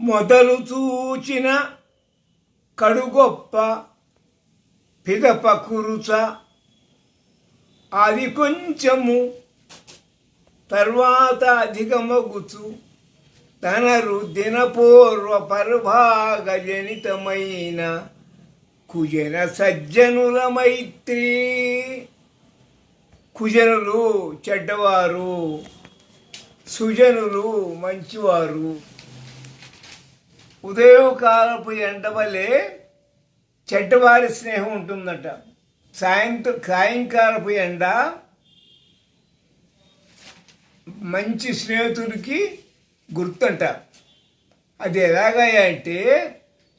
మొదలు చూచిన కడుగొప్ప పిదప కురుచ అది కొంచెము తర్వాత అధికమగుచు తనరు దినపూర్వ పరభాగ జనితమైన కుజన సజ్జనుల మైత్రి. కుజనులు చెడ్డవారు సుజనులు మంచివారు. ఉదయకాలపు ఎండవలే చెడ్డవారి స్నేహం ఉంటుందట. సాయంత్ర సాయంకాలపు ఎండ మంచి స్నేహితుడికి గుర్తంట. అది ఎలాగయ్యా అంటే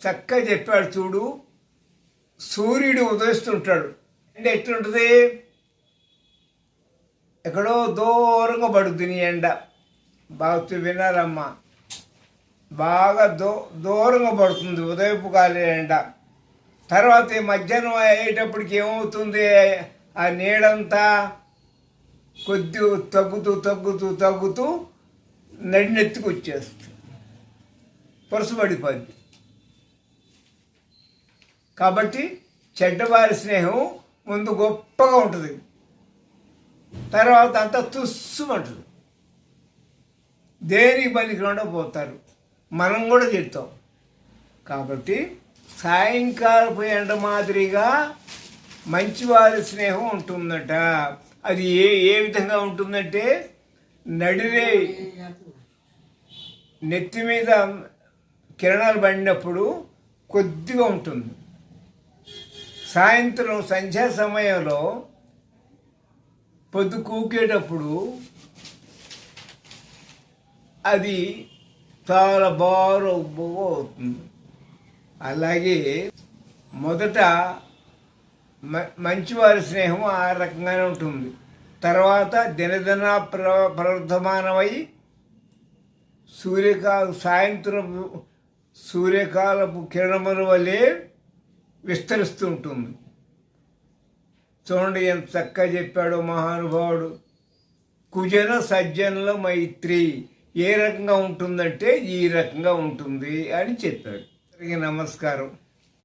చక్కగా చెప్పాడు చూడు సూర్యుడు ఉదయిస్తుంటాడు. ఎండ ఎట్లుంటుంది? ఎక్కడో దూరంగా పడుతుంది ఎండ. బాగా వినాలమ్మా. బాగా దూ దూరంగా పడుతుంది ఉదయపు కాలి ఎండ. తర్వాత ఈ మధ్యాహ్నం అయ్యేటప్పటికి ఏమవుతుంది? ఆ నీడంతా కొద్ది తగ్గుతూ తగ్గుతూ తగ్గుతూ నడినెత్తుకు వచ్చేస్తుంది. పరుసుపడిపోద్ది కాబట్టి చెడ్డవారి స్నేహం ముందు గొప్పగా ఉంటుంది. తర్వాత అంతా తుస్సుమంటుంది దేనికి పనికి పోతారు. మనం కూడా తిడతాం కాబట్టి సాయంకాలపు ఎండ మాదిరిగా మంచివారి స్నేహం ఉంటుందట. అది ఏ ఏ విధంగా ఉంటుందంటే నడిరే నెత్తి మీద కిరణాలు పడినప్పుడు కొద్దిగా ఉంటుంది. సాయంత్రం సంధ్యా సమయంలో పొద్దు కూకేటప్పుడు అది చాలా బాగా ఉబ్బగా అవుతుంది. అలాగే మొదట మ- మంచివారి స్నేహం ఆ రకంగానే ఉంటుంది. తర్వాత దినదిన ప్ర ప్రవర్ధమానమై సూర్యకాల సాయంత్రం సూర్యకాలపు కిరణముల వలె విస్తరిస్తూ ఉంటుంది. చూడండి ఎంత చక్కగా చెప్పాడో మహానుభావుడు. కుజన సజ్జనుల మైత్రి. ఏ రకంగా ఉంటుందంటే ఈ రకంగా ఉంటుంది అని చెప్పాడు. నమస్కారం.